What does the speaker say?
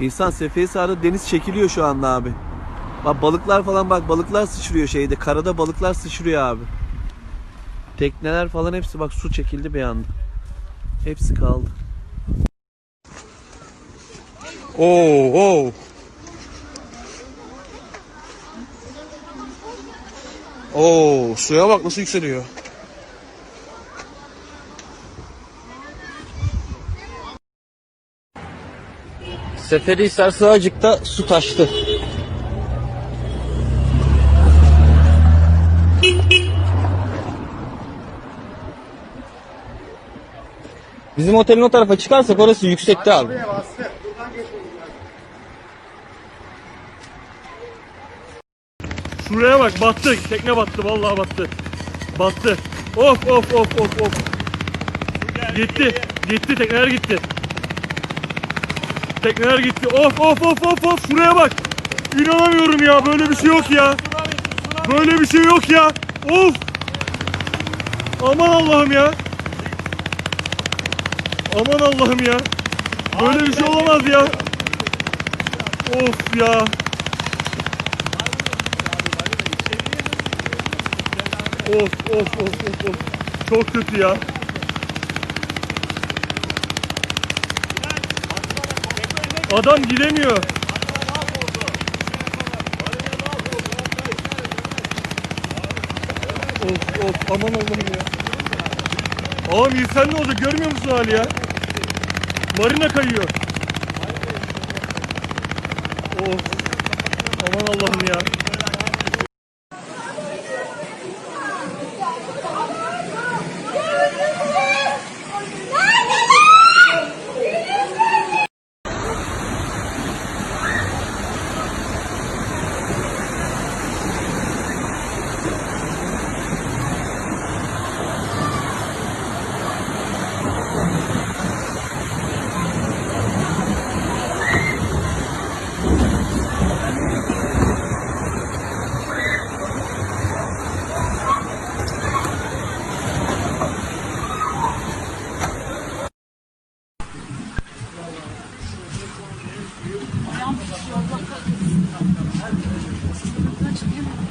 İnsan Seferihisar'da deniz çekiliyor şu anda abi. Bak balıklar falan bak balıklar sıçrıyor şeyde. Karada balıklar sıçrıyor abi. Tekneler falan hepsi bak su çekildi bir anda. Hepsi kaldı. Oo, oo. Oo, suya bak nasıl yükseliyor. Seferihisar Sığacık'ta su taştı. Bizim otelin o tarafa çıkarsak orası yüksekte abi. Şuraya bak battı. Tekne battı vallahi battı. Battı. Of of of of of. Gitti. Gitti tekneler gitti. Tekneler gitti. Of of of of of. Şuraya bak. İnanamıyorum ya. Böyle bir şey yok ya. Böyle bir şey yok ya. Of. Aman Allah'ım ya. Aman Allah'ım ya. Böyle bir şey olamaz ya. Of ya. Of of of of of. Çok kötü ya. Adam gidemiyor. Of of aman Allah'ım ya. Ağam insan ne oldu görmüyor musun hali ya? Marina kayıyor. Of. Aman Allah'ım ya. Yanlış yolda kalıyorsun. Kaçın yemedim.